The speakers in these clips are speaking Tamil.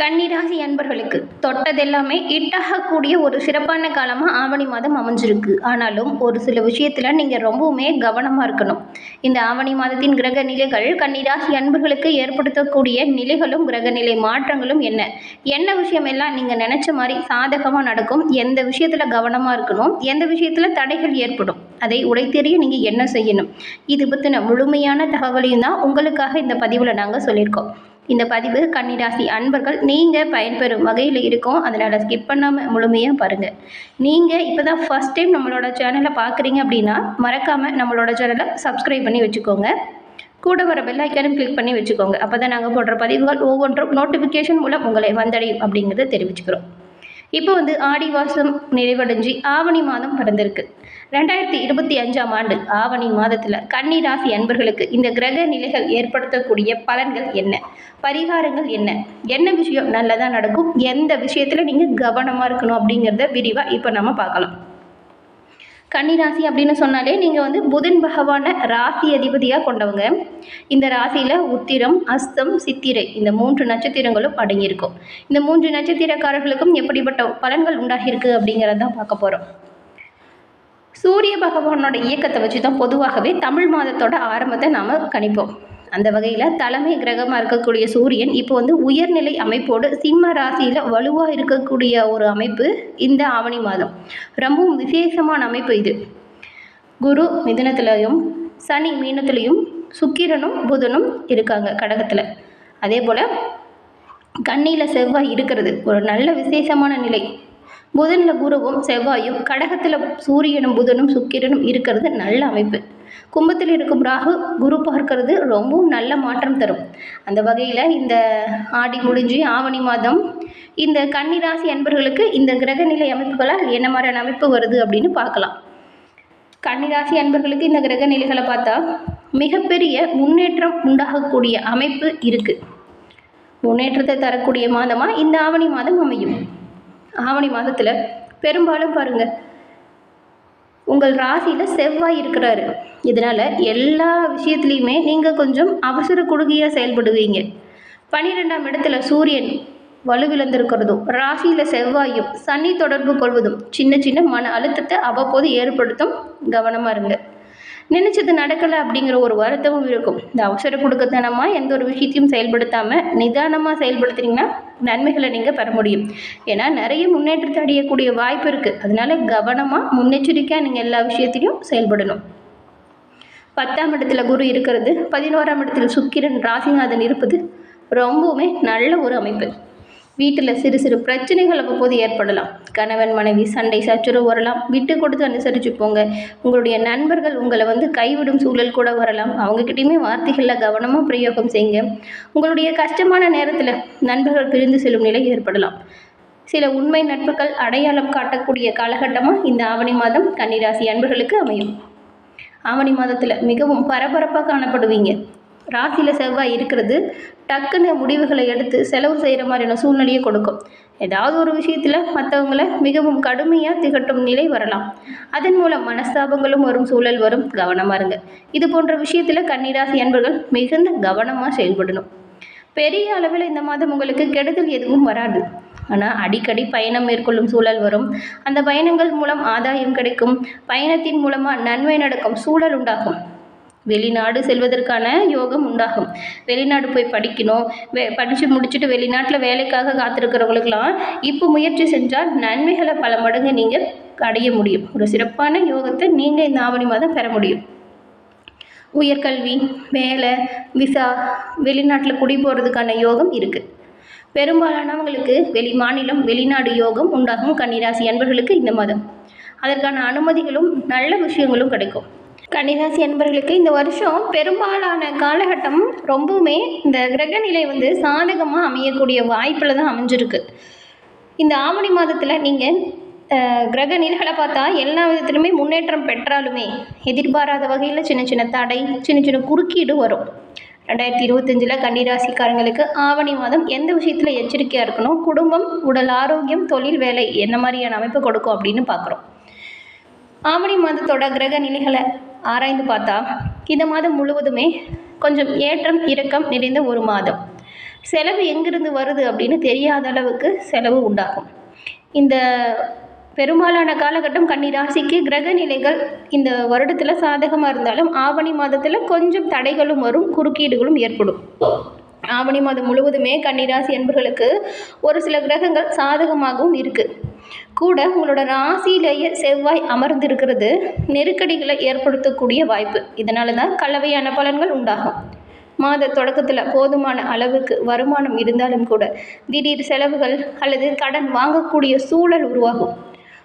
கன்னிராசி அன்பர்களுக்கு தொட்டதெல்லாமே இட்டாகக்கூடிய ஒரு சிறப்பான காலமாக ஆவணி மாதம் அமைஞ்சிருக்கு. ஆனாலும் ஒரு சில விஷயத்தில் நீங்கள் ரொம்பவுமே கவனமாக இருக்கணும். இந்த ஆவணி மாதத்தின் கிரக நிலைகள் கன்னிராசி அன்பர்களுக்கு ஏற்படுத்தக்கூடிய நிலைகளும் கிரக நிலை மாற்றங்களும் என்ன? என்ன விஷயம் எல்லாம் நீங்கள் நினச்ச மாதிரி சாதகமாக நடக்கும்? எந்த விஷயத்தில் கவனமாக இருக்கணும்? எந்த விஷயத்தில் தடைகள் ஏற்படும்? அதை உடைத்தெறிய நீங்கள் என்ன செய்யணும்? இது பற்றின முழுமையான தகவலையும் தான் உங்களுக்காக இந்த பதிவில் நாங்கள் சொல்லியிருக்கோம். இந்த பதிவு கன்னிராசி அன்பர்கள் நீங்கள் பயன்பெறும் வகையில் இருக்கும். அதனால் ஸ்கிப் பண்ணாமல் முழுமையாக பாருங்கள் நீங்கள் இப்போ தான் ஃபஸ்ட் டைம் நம்மளோட சேனலை பார்க்குறீங்க அப்படின்னா மறக்காமல் நம்மளோட சேனலை சப்ஸ்கிரைப் பண்ணி வச்சுக்கோங்க. கூட வர பெல் ஐக்கானும் கிளிக் பண்ணி வச்சுக்கோங்க. அப்போ தான் நாங்கள் போடுற பதிவுகள் ஒவ்வொன்றும் நோட்டிஃபிகேஷன் மூலம் உங்களை வந்தடையும் அப்படிங்கிறத தெரிவிச்சுக்கிறோம். இப்போ வந்து ஆடி மாதம் நிறைவடைஞ்சு ஆவணி மாதம் பிறந்திருக்கு. ரெண்டாயிரத்தி இருபத்தி அஞ்சாம் ஆண்டு ஆவணி மாதத்தில் கன்னி ராசி அன்பர்களுக்கு இந்த கிரக நிலைகள் ஏற்படுத்தக்கூடிய பலன்கள் என்ன? பரிகாரங்கள் என்ன? என்ன விஷயம் நல்லதாக நடக்கும்? எந்த விஷயத்தில் நீங்கள் கவனமாக இருக்கணும் அப்படிங்கிறத விரிவாக இப்போ நம்ம பார்க்கலாம். கன்னிராசி அப்படின்னு சொன்னாலே நீங்கள் வந்து புதன் பகவானை ராசி அதிபதியாக கொண்டவங்க. இந்த ராசியில் உத்திரம் அஸ்தம் சித்திரை இந்த மூன்று நட்சத்திரங்களும் அடங்கியிருக்கும். இந்த மூன்று நட்சத்திரக்காரர்களுக்கும் எப்படிப்பட்ட பலன்கள் உண்டாகியிருக்கு அப்படிங்கிறத பார்க்க போகிறோம் சூரிய பகவானோட இயக்கத்தை வச்சு தான் பொதுவாகவே தமிழ் மாதத்தோட ஆரம்பத்தை நாம் கணிப்போம். அந்த வகையில் தலைமை கிரகமாக இருக்கக்கூடிய சூரியன் இப்போ வந்து உயர்நிலை அமைப்போடு சிம்ம ராசியில் வலுவாக இருக்கக்கூடிய ஒரு அமைப்பு இந்த ஆவணி மாதம். ரொம்பவும் விசேஷமான அமைப்பு இது. குரு மிதுனத்துலேயும் சனி மீனத்துலேயும் சுக்கிரனும் புதனும் இருக்காங்க கடகத்தில். அதே போல் கண்ணியில் செவ்வாய் இருக்கிறது. ஒரு நல்ல விசேஷமான நிலை. புதனில் குருவும் செவ்வாயும் கடகத்தில் சூரியனும் புதனும் சுக்கிரனும் இருக்கிறது நல்ல அமைப்பு. கும்பத்தில் இருக்கும் ராகு குரு பார்க்கறது ரொம்பவும் நல்ல மாற்றம் தரும். அந்த வகையில் இந்த ஆடி முடிஞ்சு ஆவணி மாதம் இந்த கன்னிராசி அன்பர்களுக்கு இந்த கிரகநிலை அமைப்புகளால் என்ன மாதிரியான அமைப்பு வருது அப்படின்னு பார்க்கலாம். கன்னிராசி அன்பர்களுக்கு இந்த கிரக நிலைகளை பார்த்தா மிகப்பெரிய முன்னேற்றம் உண்டாகக்கூடிய அமைப்பு இருக்குது முன்னேற்றத்தை தரக்கூடிய மாதமாக இந்த ஆவணி மாதம் அமையும். ஆவணி மாதத்தில் பெரும்பாலும் பாருங்கள் உங்கள் ராசியில் செவ்வாய் இருக்கிறாரு. இதனால் எல்லா விஷயத்துலையுமே நீங்கள் கொஞ்சம் அவசர குடுகியாக செயல்படுவீங்க. பன்னிரெண்டாம் இடத்துல சூரியன் வலுவிழந்திருக்கிறதும் ராசியில் செவ்வாயும் சனி தொடர்பு கொள்வதும் சின்ன சின்ன மன அழுத்தத்தை அவ்வப்போது ஏற்படுத்தும். கவனமாக இருங்க. நினச்சது நடக்கலை அப்படிங்கிற ஒரு வருத்தமும் இருக்கும். இந்த அவசர கொடுக்கத்தனமாக எந்த ஒரு விஷயத்தையும் செயல்படுத்தாமல் நிதானமாக செயல்படுத்துனீங்கன்னா நன்மைகளை நீங்கள் பெற முடியும். ஏன்னா நிறைய முன்னேற்றத்தை அடையக்கூடிய வாய்ப்பு இருக்குது அதனால கவனமாக முன்னெச்சரிக்கையாக நீங்கள் எல்லா விஷயத்திலையும் செயல்படணும். பத்தாம் இடத்துல குரு இருக்கிறது பதினோராம் இடத்துல சுக்கிரன் ராசிநாதன் இருப்பது ரொம்பவுமே நல்ல ஒரு அமைப்பு. வீட்டில் சிறு சிறு பிரச்சனைகள் அவ்வப்போது ஏற்படலாம். கணவன் மனைவி சண்டை சச்சுரவு வரலாம். விட்டு கொடுத்து அனுசரித்து போங்க. உங்களுடைய நண்பர்கள் உங்களை வந்து கைவிடும் சூழல் கூட வரலாம். அவங்கக்கிட்டையுமே வார்த்தைகளில் கவனமாக பிரயோகம் செய்யுங்க. உங்களுடைய கஷ்டமான நேரத்தில் நண்பர்கள் பிரிந்து செல்லும் நிலை ஏற்படலாம். சில உண்மை நட்புகள் அடையாளம் காட்டக்கூடிய காலகட்டமாக இந்த ஆவணி மாதம் கன்னிராசி அன்பர்களுக்கு அமையும். ஆவணி மாதத்தில் மிகவும் பரபரப்பாக காணப்படுவீங்க. ராசியில் செவ்வாய் இருக்கிறது டக்குன்னு முடிவுகளை எடுத்து செலவு செய்கிற மாதிரியான சூழ்நிலையை கொடுக்கும். ஏதாவது ஒரு விஷயத்தில் மற்றவங்களை மிகவும் கடுமையாக திகட்டும் நிலை வரலாம். அதன் மூலம் மனஸ்தாபங்களும் வரும் சூழல் வரும். கவனமாக இருங்க. இது போன்ற விஷயத்தில் கன்னிராசி அன்பர்கள் மிகுந்த கவனமாக செயல்படணும். பெரிய அளவில் இந்த மாதம் உங்களுக்கு கெடுதல் எதுவும் வராது. ஆனால் அடிக்கடி பயணம் மேற்கொள்ளும் சூழல் வரும். அந்த பயணங்கள் மூலம் ஆதாயம் கிடைக்கும். பயணத்தின் மூலமாக நன்மை நடக்கும். சூழல் உண்டாகும். வெளிநாடு செல்வதற்கான யோகம் உண்டாகும். வெளிநாடு போய் படிக்கணும். வே படித்து முடிச்சுட்டு வெளிநாட்டில் வேலைக்காக காத்திருக்கிறவங்களுக்கெல்லாம் இப்போ முயற்சி செஞ்சால் நன்மைகளை பல மடங்கு நீங்கள் அடைய முடியும். ஒரு சிறப்பான யோகத்தை நீங்கள் இந்த ஆவணி மாதம் பெற முடியும். உயர்கல்வி வேலை விசா வெளிநாட்டில் குடி போகிறதுக்கான யோகம் இருக்குது பெரும்பாலானவங்களுக்கு வெளி மாநிலம் வெளிநாடு யோகம் உண்டாகும். கன்னிராசி அன்பர்களுக்கு இந்த மாதம். அதற்கான அனுமதிகளும் நல்ல விஷயங்களும் கிடைக்கும். கன்னிராசி அன்பர்களுக்கு இந்த வருஷம் பெரும்பாலான காலகட்டம் ரொம்பவுமே இந்த கிரகநிலை வந்து சாதகமாக அமையக்கூடிய வாய்ப்பில் தான் அமைஞ்சிருக்கு. இந்த ஆவணி மாதத்தில் நீங்கள் கிரக நிலைகளை பார்த்தா எல்லா விதத்துலையுமே முன்னேற்றம் பெற்றாலுமே எதிர்பாராத வகையில் சின்ன சின்ன தடை சின்ன சின்ன குறுக்கீடு வரும். ரெண்டாயிரத்தி இருபத்தஞ்சில் கன்னிராசிக்காரங்களுக்கு ஆவணி மாதம் எந்த விஷயத்தில் எச்சரிக்கையாக இருக்கணும்? குடும்பம் உடல் ஆரோக்கியம் தொழில் வேலை என்ன மாதிரியான அமைப்பு கொடுக்கும் அப்படின்னு பார்க்குறோம். ஆவணி மாதத்தோட கிரக நிலைகளை ஆராய்ந்து பார்த்தா இந்த மாதம் முழுவதுமே கொஞ்சம் ஏற்றம் இறக்கம் நிறைந்த ஒரு மாதம். செலவு எங்கிருந்து வருது அப்படின்னு தெரியாத அளவுக்கு செலவு உண்டாகும். இந்த பெரும்பாலான காலகட்டம் கன்னி ராசிக்கு கிரக நிலைகள் இந்த வருடத்தில் சாதகமாக இருந்தாலும் ஆவணி மாதத்தில் கொஞ்சம் தடைகளும் வரும் குறுக்கீடுகளும் ஏற்படும். ஆவணி மாதம் முழுவதுமே கன்னிராசி என்பர்களுக்கு ஒரு சில கிரகங்கள் சாதகமாகவும் இருக்குது கூட உங்களோட ராசியிலேயே செவ்வாய் அமர்ந்திருக்கிறது நெருக்கடிகளை ஏற்படுத்தக்கூடிய வாய்ப்பு. இதனால தான் கலவையான பலன்கள் உண்டாகும். மாத தொடக்கத்தில் போதுமான அளவுக்கு வருமானம் இருந்தாலும் கூட திடீர் செலவுகள் அல்லது கடன் வாங்கக்கூடிய சூழல் உருவாகும்.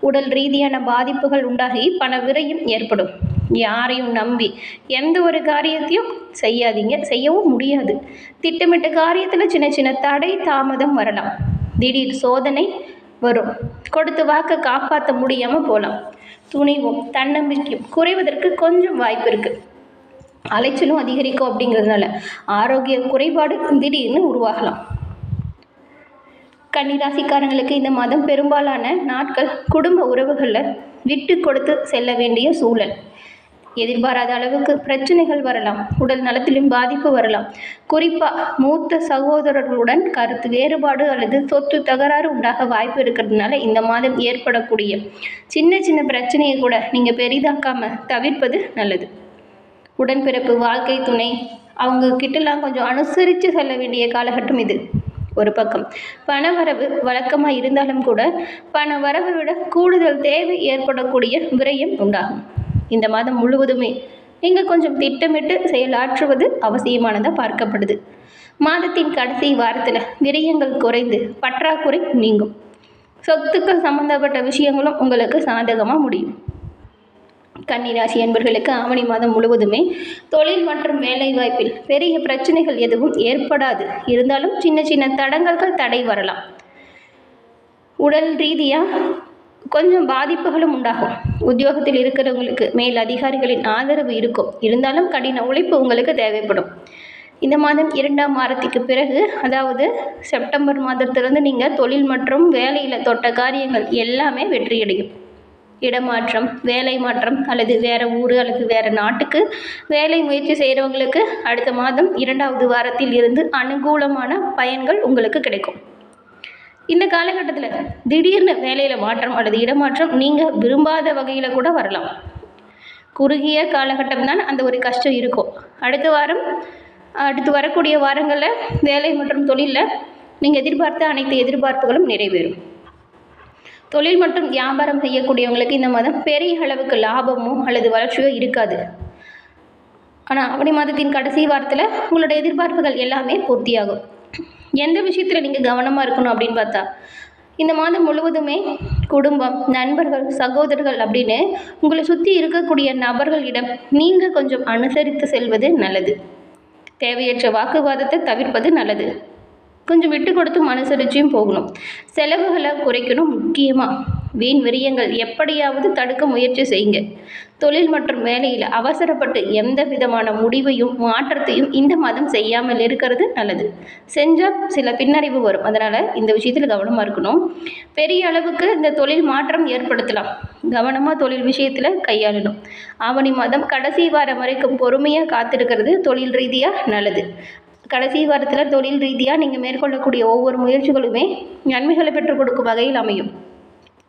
உடல் ரீதியான பாதிப்புகள் உண்டாகி பண விரையும் ஏற்படும். யாரையும் நம்பி எந்த ஒரு காரியத்தையும் செய்யாதீங்க. செய்யவும் முடியாது. திட்டமிட்ட காரியத்தில் சின்ன சின்ன தடை தாமதம் வரலாம். திடீர் சோதனை வரும். கொடுத்த வாக்கை காப்பாற்ற முடியாமல் போகலாம் துணிவும் தன்னம்பிக்கையும் குறைவதற்கு கொஞ்சம் வாய்ப்பு இருக்குது அலைச்சலும் அதிகரிக்கும் அப்படிங்கிறதுனால ஆரோக்கிய குறைபாடு திடீர்னு உருவாகலாம். கன்னிராசிக்காரங்களுக்கு இந்த மாதம் பெரும்பாலான நாட்கள் குடும்ப உறவுகளில் விட்டு கொடுத்து செல்ல வேண்டிய சூழல். எதிர்பாராத அளவுக்கு பிரச்சனைகள் வரலாம் உடல் நலத்திலும் பாதிப்பு வரலாம். குறிப்பாக மூத்த சகோதரர்களுடன் கருத்து வேறுபாடு அல்லது சொத்து தகராறு உண்டாக வாய்ப்பு இருக்கிறதுனால இந்த மாதம் ஏற்படக்கூடிய சின்ன சின்ன பிரச்சனையை கூட நீங்கள் பெரிதாக்காமல் தவிர்ப்பது நல்லது. உடன்பிறப்பு வாழ்க்கை துணை அவங்க கிட்டலாம் கொஞ்சம் அனுசரித்து செல்ல வேண்டிய காலகட்டம் இது. ஒரு பக்கம் பண வரவு வழக்கமாக இருந்தாலும் கூட பண வரவை விட கூடுதல் தேவை ஏற்படக்கூடிய விரயம் உண்டாகும். இந்த மாதம் முழுவதுமே. நீங்கள் கொஞ்சம் திட்டமிட்டு செயலாற்றுவது அவசியமானதாக பார்க்கப்படுது. மாதத்தின் கடைசி வாரத்தில் விரயங்கள் குறைந்து பற்றாக்குறை நீங்கும். சொத்துக்கள் சம்பந்தப்பட்ட விஷயங்களும் உங்களுக்கு சாதகமாக முடியும். கன்னிராசி என்பர்களுக்கு ஆவணி மாதம் முழுவதுமே தொழில் மற்றும் வேலைவாய்ப்பில் பெரிய பிரச்சனைகள் எதுவும் ஏற்படாது. இருந்தாலும் சின்ன சின்ன தடங்கல்கள் தடை வரலாம். உடல் ரீதியாக கொஞ்சம் பாதிப்புகளும் உண்டாகும். உத்தியோகத்தில் இருக்கிறவங்களுக்கு மேல் அதிகாரிகளின் ஆதரவு இருக்கும். இருந்தாலும் கடின உழைப்பு உங்களுக்கு தேவைப்படும். இந்த மாதம் இரண்டாம் வாரத்துக்கு பிறகு அதாவது செப்டம்பர் மாதத்திலிருந்து நீங்கள் தொழில் மற்றும் வேலையில் தொட்ட காரியங்கள் எல்லாமே வெற்றியடையும். இடமாற்றம் வேலை மாற்றம் அல்லது வேறு ஊர் அல்லது வேறு நாட்டுக்கு வேலை முயற்சி செய்கிறவங்களுக்கு அடுத்த மாதம் இரண்டாவது வாரத்தில் இருந்து அனுகூலமான பயன்கள் உங்களுக்கு கிடைக்கும். இந்த காலகட்டத்தில் திடீர்னு வேலையில் மாற்றம் அல்லது இடமாற்றம் நீங்கள் விரும்பாத வகையில் கூட வரலாம். குறுகிய காலகட்டம் தான் அந்த ஒரு கஷ்டம் இருக்கும். அடுத்த வாரம் அடுத்து வரக்கூடிய வாரங்களில் வேலை மற்றும் தொழிலில் நீங்கள் எதிர்பார்த்த அனைத்து எதிர்பார்ப்புகளும் நிறைவேறும். தொழில் மற்றும் வியாபாரம் செய்யக்கூடியவங்களுக்கு இந்த மாதம் பெரிய அளவுக்கு லாபமோ அல்லது வளர்ச்சியோ இருக்காது. ஆனால் ஆவணி மாதத்தின் கடைசி வாரத்தில் உங்களோட எதிர்பார்ப்புகள் எல்லாமே பூர்த்தியாகும். எந்த விஷயத்தில் நீங்கள் கவனமாக இருக்கணும் அப்படின்னு பார்த்தா இந்த மாதம் முழுவதுமே குடும்பம் நண்பர்கள் சகோதரர்கள் அப்படின்னு உங்களை சுற்றி இருக்கக்கூடிய நபர்களிடம் நீங்கள் கொஞ்சம் அனுசரித்து செல்வது நல்லது. தேவையற்ற வாக்குவாதத்தை தவிர்ப்பது நல்லது. கொஞ்சம் விட்டு கொடுத்தும் அனுசரிச்சும் போகணும். செலவுகளை குறைக்கணும் முக்கியமாக வீண் விரியங்கள் எப்படியாவது தடுக்க முயற்சி செய்யுங்க. தொழில் மற்றும் வேலையில் அவசரப்பட்டு எந்த விதமான முடிவையும் மாற்றத்தையும் இந்த மாதம் செய்யாமல் இருக்கிறது நல்லது. செஞ்சால் சில பின்னடைவு வரும். அதனால் இந்த விஷயத்தில் கவனமாக இருக்கணும். பெரிய அளவுக்கு இந்த தொழில் மாற்றம் ஏற்படுத்தலாம். கவனமாக தொழில் விஷயத்தில் கையாளணும். ஆவணி மாதம் கடைசி வாரம் வரைக்கும் பொறுமையாக காத்திருக்கிறது தொழில் ரீதியாக நல்லது. கடைசி வாரத்தில் தொழில் ரீதியாக நீங்கள் மேற்கொள்ளக்கூடிய ஒவ்வொரு முயற்சிகளுமே நன்மைகளை பெற்றுக் கொடுக்கும் வகையில் அமையும்.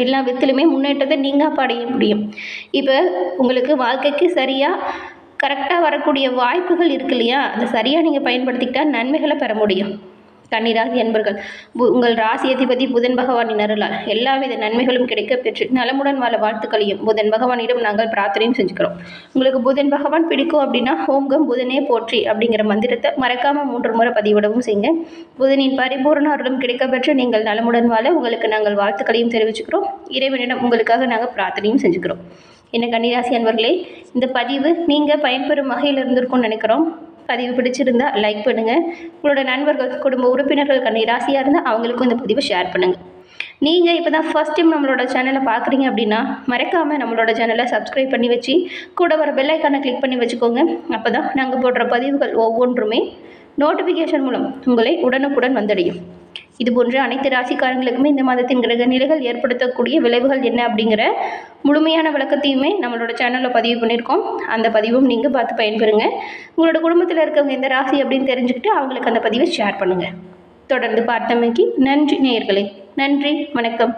எல்லா விதத்திலுமே முன்னேற்றத்தை நீங்கள் அடைய முடியும். இப்போ உங்களுக்கு வாழ்க்கைக்கு சரியாக கரெக்டாக வரக்கூடிய வாய்ப்புகள் இருக்கு இல்லையா? அதை சரியாக நீங்கள் பயன்படுத்திக்கிட்டால் நன்மைகளை பெற முடியும். கன்னிராசி அன்பர்கள். பு உங்கள் ராசி அதிபதி புதன் பகவானின் அருளால் எல்லாவித நன்மைகளும் கிடைக்க பெற்று நலமுடன் வாழ வாழ்த்துக்களையும் புதன் பகவானிடம் நாங்கள் பிரார்த்தனையும் செஞ்சுக்கிறோம். உங்களுக்கு புதன் பகவான் பிடிக்கும் அப்படின்னா ஓம்கம் புதனே போற்றி அப்படிங்கிற மந்திரத்தை மறக்காமல் மூன்று முறை பதிவிடவும் செய்யுங்க. புதனின் பரிபூர்ண அருளும் கிடைக்க பெற்று நீங்கள் நலமுடன் வாழ உங்களுக்கு நாங்கள் வாழ்த்துக்களையும் தெரிவிச்சுக்கிறோம். இறைவனிடம் உங்களுக்காக நாங்கள் பிரார்த்தனையும் செஞ்சுக்கிறோம். என்ன கன்னிராசி அன்பர்களே இந்த பதிவு நீங்கள் பயன்பெறும் வகையில் இருந்திருக்கும்னு நினைக்கிறோம். பதிவு பிடிச்சிருந்தா லைக் பண்ணுங்கள் உங்களோட நண்பர்கள் குடும்ப உறுப்பினர்கள் கண்ணி ராசியாக இருந்தால் அவங்களுக்கும் இந்த பதிவை ஷேர் பண்ணுங்கள் நீங்கள் இப்போ தான் ஃபஸ்ட் டைம் நம்மளோட சேனலை பார்க்குறீங்க அப்படின்னா மறக்காமல் நம்மளோட சேனலை சப்ஸ்கிரைப் பண்ணி வச்சு கூட வர பெல்லைக்கானை கிளிக் பண்ணி வச்சுக்கோங்க. அப்போ தான் நாங்கள் போடுற பதிவுகள் ஒவ்வொன்றுமே நோட்டிஃபிகேஷன் மூலம் உங்களை உடனுக்குடன் வந்தடையும். இது போன்ற அனைத்து ராசிக்காரங்களுக்குமே இந்த மாதத்தின் கிரக நிலைகள் ஏற்படுத்தக்கூடிய விளைவுகள் என்ன அப்படிங்கிற முழுமையான விளக்கத்தையுமே நம்மளோட சேனலில் பதிவு பண்ணியிருக்கோம். அந்த பதிவும் நீங்கள் பார்த்து பயன்பெறுங்க. உங்களோட குடும்பத்தில் இருக்கவங்க எந்த ராசி அப்படின்னு தெரிஞ்சுக்கிட்டு அவங்களுக்கு அந்த பதிவை ஷேர் பண்ணுங்கள் தொடர்ந்து பார்த்தமைக்கு நன்றி நேயர்களே. நன்றி. வணக்கம்.